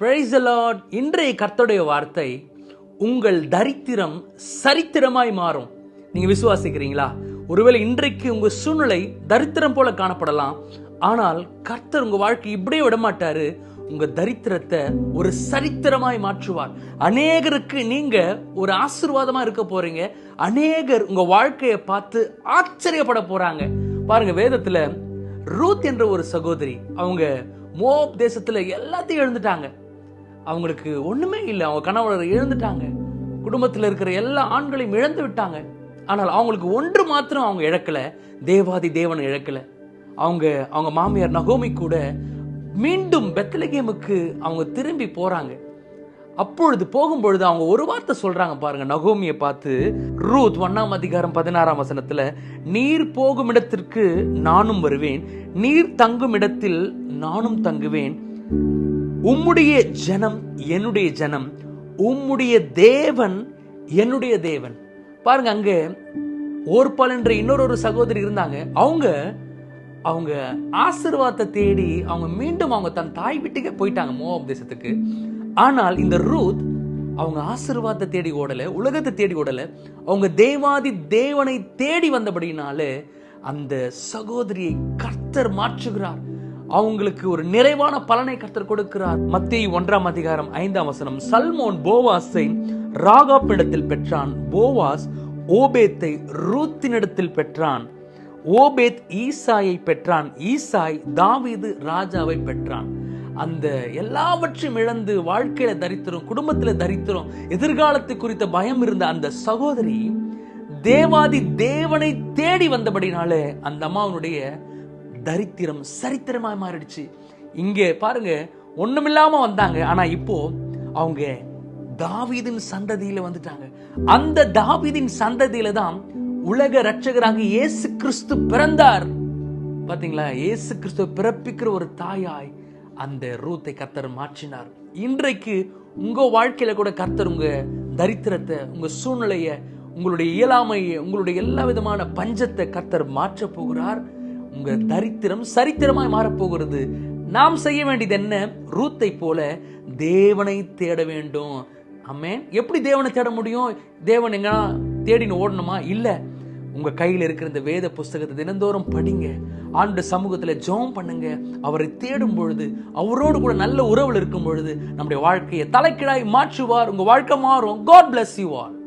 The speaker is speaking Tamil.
பிரைஸ் லார்ட் இன்றைய கர்த்தருடைய வார்த்தை உங்கள் தரித்திரம் சரித்திரமாய் மாறும். நீங்க விசுவாசிக்கிறீங்களா? ஒருவேளை இன்றைக்கு உங்க சூழ்நிலை தரித்திரம் போல காணப்படலாம். ஆனால் கர்த்தர் உங்க வாழ்க்கை இப்படியே விட மாட்டாரு உங்க தரித்திரத்தை ஒரு சரித்திரமாய் மாற்றுவார். அநேகருக்கு நீங்க ஒரு ஆசீர்வாதமாக இருக்க போறீங்க. அநேகர் உங்க வாழ்க்கையை பார்த்து ஆச்சரியப்பட போறாங்க. பாருங்க வேதத்துல ரூத் என்ற ஒரு சகோதரி அவங்க மோப் தேசத்துல எல்லாத்தையும் எழுந்துட்டாங்க. அவங்களுக்கு ஒண்ணுமே இல்லை. அவங்க கணவர் இழந்துட்டாங்க. குடும்பத்தில் இருக்கிற எல்லா ஆண்களையும் இழந்து விட்டாங்க. ஆனால் அவங்களுக்கு ஒன்று மாத்திரம் அவங்க இழக்கல. தேவாதி தேவனை இழக்கல. அவங்க அவங்க மாமியார் நகோமி கூட மீண்டும் பெத்லகேமுக்கு அவங்க திரும்பி போறாங்க. அப்பொழுது போகும்பொழுது அவங்க ஒரு வார்த்தை சொல்றாங்க பாருங்க. நகோமியை பார்த்து ரூத் ஒன்னாம் அதிகாரம் பதினாறாம் வசனத்துல நீர் போகும் இடத்திற்கு நானும் வருவேன். நீர் தங்கும் இடத்தில் நானும் தங்குவேன். உம்முடைய ஜனம் என்னுடைய ஜனம் உம்முடைய தேவன் என்னுடைய தேவன். பாருங்க அங்க ஓர்பால் என்ற இன்னொரு ஒரு சகோதரி இருந்தாங்க. அவங்க அவங்க ஆசிர்வாதத்தை தேடி அவங்க மீண்டும் அவங்க தன் தாய் வீட்டுக்கே போயிட்டாங்க மோவாப் தேசத்துக்கு. ஆனால் இந்த ரூத் அவங்க ஆசிர்வாதத்தை தேடி ஓடல உலகத்தை தேடி ஓடல. அவங்க தேவாதி தேவனை தேடி வந்தபடினாலே அந்த சகோதரியை கர்த்தர் மாற்றுகிறார். அவங்களுக்கு ஒரு நிறைவான பலனை கர்த்தர் கொடுக்கிறார். மத்திய ஒன்றாம் அதிகாரம் ஐந்தாம் வசனம் சல்மோன் போவாஸை ராகாப்பிடத்தில் பெற்றான். போவாஸ் ஓபேத்தை ரூத்தினிடத்தில் பெற்றான். ஓபேத் ஈசாயை பெற்றான். ஈசாய் தாவீது ராஜாவை பெற்றான். அந்த எல்லாவற்றையும் இழந்து வாழ்க்கையில தரித்திரம் குடும்பத்துல தரித்திரம் எதிர்காலத்தை குறித்த பயம் இருந்த அந்த சகோதரி தேவாதி தேவனை தேடி வந்தபடினாலே அந்த அம்மாவனுடைய தரித்திரம் சரித்திரமாக மாறிடுச்சு. இங்கே பாருங்க ஒண்ணுமில்லாம வந்தாங்க. ஆனா இப்போ அவங்க தாவீதின் சந்ததியில வந்துட்டாங்க. அந்த தாவீதின் சந்ததியில தான் உலக ரட்சகராக இயேசு கிறிஸ்து பிறந்தார். பாத்தீங்களா? இயேசு கிறிஸ்துவ பிறப்பிக்கிற ஒரு தாயாய் அந்த ரூத்தை கத்தர் மாற்றினார். இன்றைக்கு உங்க வாழ்க்கையில கூட கர்த்தர் உங்க தரித்திரத்தை உங்க சூழ்நிலைய உங்களுடைய இயலாமையை உங்களுடைய எல்லா விதமான பஞ்சத்தை கர்த்தர் மாற்ற போகிறார். உங்க தரித்திரம் சரித்திரமாய் மாறப்போகிறது. நாம் செய்ய வேண்டியது என்ன? ரூத்தை போல தேவனை தேட வேண்டும். அம்மேன் எப்படி தேவனை தேட முடியும்? தேவன் எங்க தேடின்னு ஓடணுமா? இல்லை. உங்க கையில் இருக்கிற இந்த வேத புஸ்தகத்தை தினந்தோறும் படிங்க. ஆண்டு சமூகத்தில் ஜெபம் பண்ணுங்க. அவரை தேடும் பொழுது அவரோடு கூட நல்ல உறவில் இருக்கும் பொழுது நம்முடைய வாழ்க்கையை தலைக்கீழாய் மாற்றுவார். உங்க வாழ்க்கை மாறும். God bless you all.